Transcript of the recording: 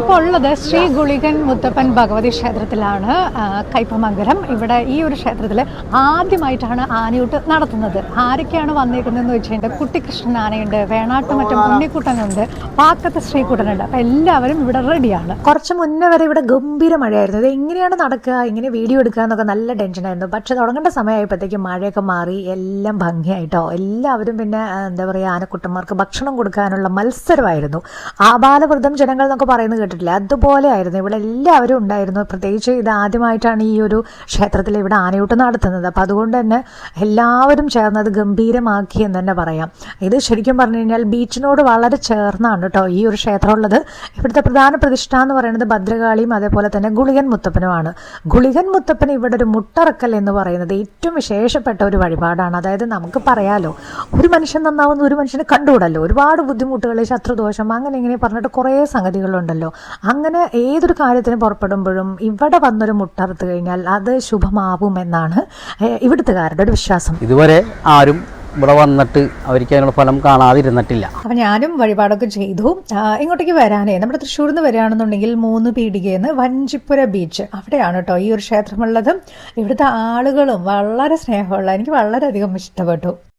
ഞാനിപ്പോൾ ഉള്ളത് ശ്രീ ഗുളികൻ മുത്തപ്പൻ ഭഗവതി ക്ഷേത്രത്തിലാണ് കൈപ്പമംഗലം. ഇവിടെ ഈ ഒരു ക്ഷേത്രത്തിൽ ആദ്യമായിട്ടാണ് ആനയൂട്ട് നടത്തുന്നത്. ആരൊക്കെയാണ് വന്നേക്കുന്നതെന്ന് വെച്ച് കഴിഞ്ഞാൽ കുട്ടിക്കൃഷ്ണൻ ആനയുണ്ട് വേണാട്ടുമറ്റം ഉണ്ണിക്കുട്ടനുണ്ട് പാക്കത്ത് ശ്രീകുട്ടനുണ്ട്. അപ്പം എല്ലാവരും ഇവിടെ റെഡിയാണ്. കുറച്ച് മുന്നേ വരെ ഇവിടെ ഗംഭീര മഴയായിരുന്നു. ഇത് എങ്ങനെയാണ് നടക്കുക ഇങ്ങനെ വീഡിയോ എടുക്കുക എന്നൊക്കെ നല്ല ടെൻഷനായിരുന്നു പക്ഷെ തുടങ്ങേണ്ട സമയമായപ്പോഴത്തേക്കും മഴയൊക്കെ മാറി എല്ലാം ഭംഗിയായിട്ടോ. എല്ലാവരും പിന്നെ എന്താ പറയുക ആനക്കുട്ടന്മാർക്ക് ഭക്ഷണം കൊടുക്കാനുള്ള മത്സരമായിരുന്നു. ആബാലവൃദ്ധം ജനങ്ങൾ എന്നൊക്കെ പറയുന്നത് കേട്ടിട്ടില്ല അതുപോലെ ആയിരുന്നു ഇവിടെ എല്ലാവരും ഉണ്ടായിരുന്നു. പ്രത്യേകിച്ച് ഇത് ആദ്യമായിട്ടാണ് ഈ ഒരു ക്ഷേത്രത്തിൽ ഇവിടെ ആനയൂട്ട് നടത്തുന്നത്. അപ്പം അതുകൊണ്ട് തന്നെ എല്ലാവരും ചേർന്നത് ഗംഭീരമാക്കി എന്ന് തന്നെ പറയാം. ഇത് ശരിക്കും പറഞ്ഞു കഴിഞ്ഞാൽ ബീച്ചിനോട് വളരെ ചേർന്നാണ് കേട്ടോ ഈ ഒരു ക്ഷേത്രം ഉള്ളത് ഇവിടുത്തെ പ്രധാന പ്രതിഷ്ഠ എന്ന് പറയുന്നത് ഭദ്രകാളിയും അതേപോലെ തന്നെ ഗുളികൻ മുത്തപ്പനുമാണ്. ഗുളികൻ മുത്തപ്പൻ ഇവിടെ ഒരു മുട്ടറക്കൽ എന്ന് പറയുന്നത് ഏറ്റവും വിശേഷപ്പെട്ട ഒരു വഴിപാടാണ്. അതായത് നമുക്ക് പറയാലോ ഒരു മനുഷ്യൻ നന്നാവുന്ന ഒരു മനുഷ്യനെ കണ്ടുകൂടല്ലോ? ഒരുപാട് ബുദ്ധിമുട്ടുകൾ ശത്രുദോഷം അങ്ങനെ ഇങ്ങനെ പറഞ്ഞിട്ട് കുറേ സംഗതികളുണ്ടല്ലോ. അങ്ങനെ ഏതൊരു കാര്യത്തിന് പുറപ്പെടുമ്പോഴും ഇവിടെ വന്നൊരു മുട്ടറുത്ത് കഴിഞ്ഞാൽ അത് ശുഭമാവുമെന്നാണ് എന്നാണ് ഇവിടുത്തുകാരുടെ ഒരു വിശ്വാസം. ഇതുവരെ ആരും ഇവിടെ വന്നിട്ട് അവർക്ക് അതിനുള്ള ഫലം കാണാതിരുന്നിട്ടില്ല. അപ്പം ഞാനും വഴിപാടൊക്കെ ചെയ്തു. ഇങ്ങോട്ടേക്ക് വരാനേ നമ്മുടെ തൃശ്ശൂരിൽ നിന്ന് വരികയാണെന്നുണ്ടെങ്കിൽ മൂന്ന് പീടികയെന്ന് വഞ്ചിപ്പുര ബീച്ച് അവിടെയാണ് കേട്ടോ ഈ ഒരു ക്ഷേത്രമുള്ളതും. ഇവിടുത്തെ ആളുകളും വളരെ സ്നേഹമുള്ള എനിക്ക് വളരെയധികം ഇഷ്ടപ്പെട്ടു.